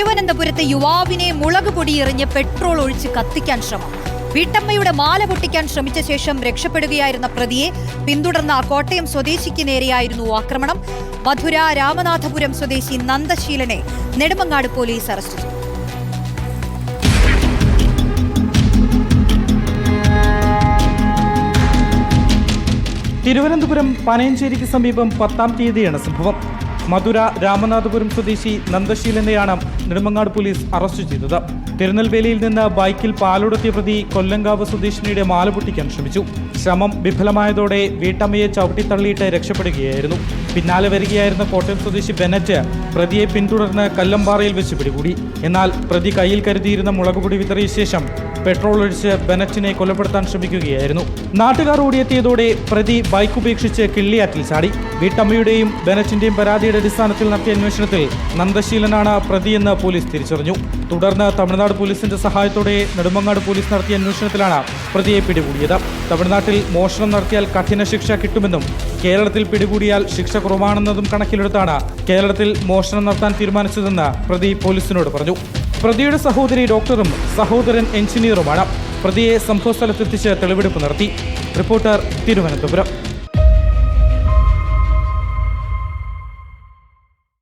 തിരുവനന്തപുരത്തെ യുവാവിനെ മുളക് പൊടിയെറിഞ്ഞ് പെട്രോൾ ഒഴിച്ച് കത്തിക്കാൻ ശ്രമം. വീട്ടമ്മയുടെ മാല പൊട്ടിക്കാൻ ശ്രമിച്ച ശേഷം രക്ഷപ്പെടുകയായിരുന്ന പ്രതിയെ പിന്തുടർന്ന കോട്ടയം സ്വദേശിക്ക് നേരെയായിരുന്നു ആക്രമണം. മധുര രാമനാഥപുരം സ്വദേശി നന്ദശീലനെ നെടുമങ്ങാട് പോലീസ് അറസ്റ്റ് ചെയ്തു. തിരുവനന്തപുരം പനയഞ്ചേരിക്ക് സമീപം പത്താം തീയതിയാണ് സംഭവം. മധുര രാമനാഥപുരം സ്വദേശി നന്ദശീലനെയാണ് നെടുമങ്ങാട് പോലീസ് അറസ്റ്റ് ചെയ്തത്. തിരുനെൽവേലിയിൽ നിന്ന് ബൈക്കിൽ പാലുടത്തിയ പ്രതി കൊല്ലങ്കാവ് സ്വദേശിനിയുടെ മാല പൊട്ടിക്കാൻ ശ്രമിച്ചു. ശ്രമം വിഫലമായതോടെ വീട്ടമ്മയെ ചവിട്ടിത്തള്ളിയിട്ട് രക്ഷപ്പെടുകയായിരുന്നു. പിന്നാലെ വരികയായിരുന്ന കോട്ടയം സ്വദേശി ബെനറ്റ് പ്രതിയെ പിന്തുടർന്ന് കല്ലമ്പാറയിൽ വെച്ച് പിടികൂടി. എന്നാൽ പ്രതി കയ്യിൽ കരുതിയിരുന്ന മുളകുപൊടി വിതറിയ ശേഷം പെട്രോൾ ഒഴിച്ച് ബെനറ്റിനെ കൊലപ്പെടുത്താൻ ശ്രമിക്കുകയായിരുന്നു. നാട്ടുകാർ ഓടിയെത്തിയതോടെ പ്രതി ബൈക്ക് ഉപേക്ഷിച്ച് കിള്ളിയാറ്റിൽ ചാടി. വീട്ടമ്മയുടെയും ബെനറ്റിന്റെയും പരാതിയുടെ അടിസ്ഥാനത്തിൽ നടത്തിയ അന്വേഷണത്തിൽ നന്ദശീലനാണ് പ്രതിയെന്ന് പോലീസ് തിരിച്ചറിഞ്ഞു. തുടർന്ന് തമിഴ്നാട് പോലീസിന്റെ സഹായത്തോടെ നെടുമങ്ങാട് പോലീസ് നടത്തിയ അന്വേഷണത്തിലാണ് പ്രതിയെ പിടികൂടിയത്. തമിഴ്നാട്ടിൽ മോഷണം നടത്തിയാൽ കഠിന ശിക്ഷ കിട്ടുമെന്നും കേരളത്തിൽ പിടികൂടിയാൽ ശിക്ഷ കുറവാണെന്നതും കണക്കിലെടുത്താണ് കേരളത്തിൽ മോഷണം നടത്താൻ തീരുമാനിച്ചതെന്ന് പ്രതി പോലീസിനോട് പറഞ്ഞു. പ്രതിയുടെ സഹോദരി ഡോക്ടറും സഹോദരൻ എഞ്ചിനീയറുമാണ് പ്രതിയെ സംഭവസ്ഥലത്തെത്തിച്ച് തെളിവെടുപ്പ് നടത്തി. റിപ്പോർട്ടർ തിരുവനന്തപുരം.